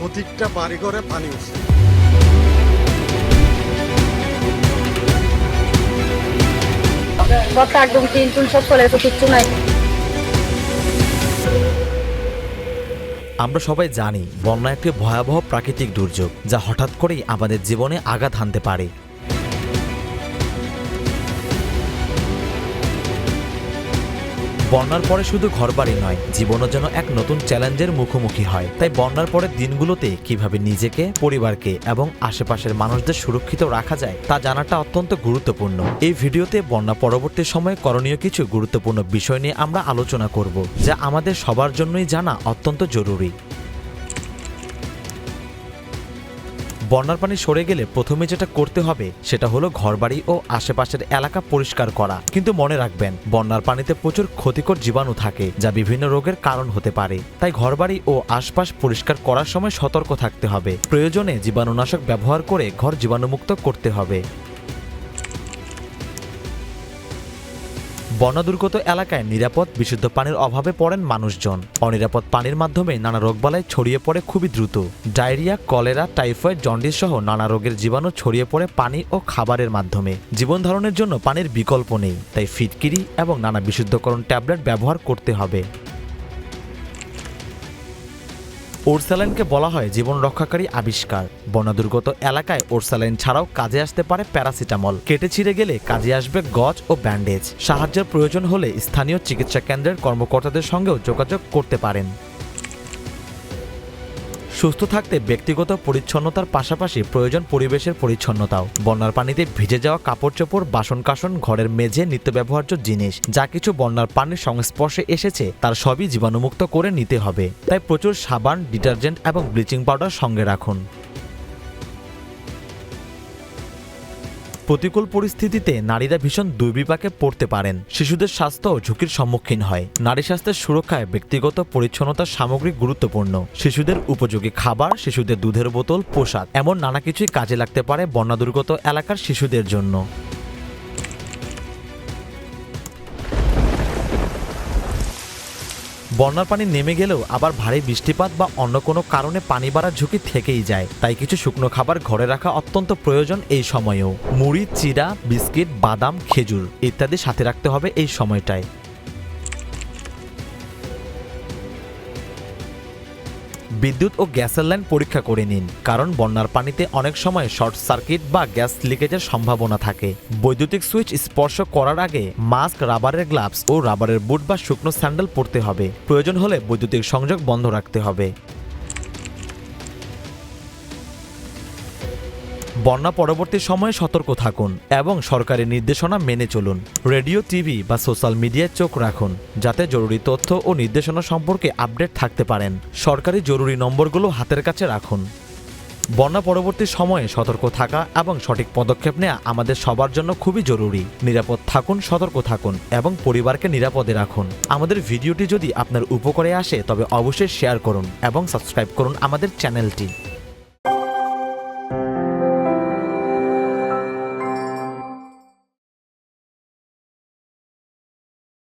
প্রত্যেকটা বাড়ি ঘরে পানি উঠছে। ঘরটা একদম টিন টুন সব চলে গেছে কিচ্ছু নাই। আমরা সবাই জানি বন্যা একটি ভয়াবহ প্রাকৃতিক দুর্যোগ যা হঠাৎ করেই আমাদের জীবনে আঘাত হানতে পারে। বন্যার পরে শুধু ঘরবাড়ি নয়, জীবনও যেন এক নতুন চ্যালেঞ্জের মুখোমুখি হয়। তাই বন্যার পরের দিনগুলোতে কীভাবে নিজেকে, পরিবারকে এবং আশেপাশের মানুষদের সুরক্ষিত রাখা যায়, তা জানাটা অত্যন্ত গুরুত্বপূর্ণ। এই ভিডিওতে বন্যা পরবর্তী সময়ে করণীয় কিছু গুরুত্বপূর্ণ বিষয় নিয়ে আমরা আলোচনা করব, যা আমাদের সবার জন্যই জানা অত্যন্ত জরুরি। বন্যার পানি সরে গেলে প্রথমে যেটা করতে হবে, সেটা হলো ঘরবাড়ি ও আশেপাশের এলাকা পরিষ্কার করা। কিন্তু মনে রাখবেন, বন্যার পানিতে প্রচুর ক্ষতিকর জীবাণু থাকে, যা বিভিন্ন রোগের কারণ হতে পারে। তাই ঘরবাড়ি ও আশপাশ পরিষ্কার করার সময় সতর্ক থাকতে হবে। প্রয়োজনে জীবাণুনাশক ব্যবহার করে ঘর জীবাণুমুক্ত করতে হবে। বন্যাদুর্গত এলাকায় নিরাপদ, বিশুদ্ধ পানির অভাবে পড়েন মানুষজন। অনিরাপদ পানির মাধ্যমে নানা রোগবালাই ছড়িয়ে পড়ে খুবই দ্রুত। ডায়রিয়া, কলেরা, টাইফয়েড জন্ডিস সহ নানা রোগের জীবাণু ছড়িয়ে পড়ে পানি ও খাবারের মাধ্যমে। জীবন ধারণের জন্য পানির বিকল্প নেই, তাই ফিটকিরি এবং নানা বিশুদ্ধকরণ ট্যাবলেট ব্যবহার করতে হবে। ওরসালাইনকে বলা হয় জীবন রক্ষাকারী আবিষ্কার। বনদুর্গত এলাকায় ওরসালাইন ছাড়াও কাজে আসতে পারে প্যারাসিটামল। কেটে ছিঁড়ে গেলে কাজে আসবে গজ ও ব্যান্ডেজ। সাহায্যের প্রয়োজন হলে স্থানীয় চিকিৎসা কেন্দ্রের কর্মকর্তাদের সঙ্গেও যোগাযোগ করতে পারেন। সুস্থ থাকতে ব্যক্তিগত পরিচ্ছন্নতার পাশাপাশি প্রয়োজন পরিবেশের পরিচ্ছন্নতাও। বন্যার পানিতে ভিজে যাওয়া কাপড় চোপড় বাসন কাসন ঘরের মেঝে নিত্য ব্যবহার্য জিনিস। যা কিছু বন্যার পানির সংস্পর্শে এসেছে, তার সবই জীবাণুমুক্ত করে নিতে হবে। তাই প্রচুর সাবান, ডিটারজেন্ট এবং ব্লিচিং পাউডার সঙ্গে রাখুন। প্রতিকূল পরিস্থিতিতে নারীরা ভীষণ দুর্বিপাকে পড়তে পারেন। শিশুদের স্বাস্থ্য ঝুঁকির সম্মুখীন হয়। নারী স্বাস্থ্যের সুরক্ষায় ব্যক্তিগত পরিচ্ছন্নতার সামগ্রী গুরুত্বপূর্ণ। শিশুদের উপযোগী খাবার, শিশুদের দুধের বোতল, পোশাক, এমন নানা কিছুই কাজে লাগতে পারে বন্যা দুর্গত এলাকার শিশুদের জন্য। বন্যার পানি নেমে গেলেও আবার ভারী বৃষ্টিপাত বা অন্য কোনো কারণে পানি বাড়ার ঝুঁকি থেকেই যায়। তাই কিছু শুকনো খাবার ঘরে রাখা অত্যন্ত প্রয়োজন এই সময়েও। মুড়ি চিরা বিস্কিট, বাদাম, খেজুর ইত্যাদি সাথে রাখতে হবে এই সময়টায়। বিদ্যুৎ ও গ্যাসের লাইন পরীক্ষা করে নিন, কারণ বন্যার পানিতে অনেক সময় শর্ট সার্কিট বা গ্যাস লিকেজের সম্ভাবনা থাকে। বৈদ্যুতিক সুইচ স্পর্শ করার আগে মাস্ক, রাবারের গ্লাভস ও রাবারের বুট বা শুকনো স্যান্ডেল পরতে হবে। প্রয়োজন হলে বৈদ্যুতিক সংযোগ বন্ধ রাখতে হবে। বন্যা পরবর্তী সময়ে সতর্ক থাকুন এবং সরকারি নির্দেশনা মেনে চলুন। রেডিও টিভি বা সোশ্যাল মিডিয়ায় চোখ রাখুন, যাতে জরুরি তথ্য ও নির্দেশনা সম্পর্কে আপডেট থাকতে পারেন। সরকারি জরুরি নম্বরগুলো হাতের কাছে রাখুন। বন্যা পরবর্তী সময়ে সতর্ক থাকা এবং সঠিক পদক্ষেপ নেওয়া আমাদের সবার জন্য খুবই জরুরি। নিরাপদ থাকুন, সতর্ক থাকুন এবং পরিবারকে নিরাপদে রাখুন। আমাদের ভিডিওটি যদি আপনার উপকারে আসে, তবে অবশ্যই শেয়ার করুন এবং সাবস্ক্রাইব করুন আমাদের চ্যানেলটি।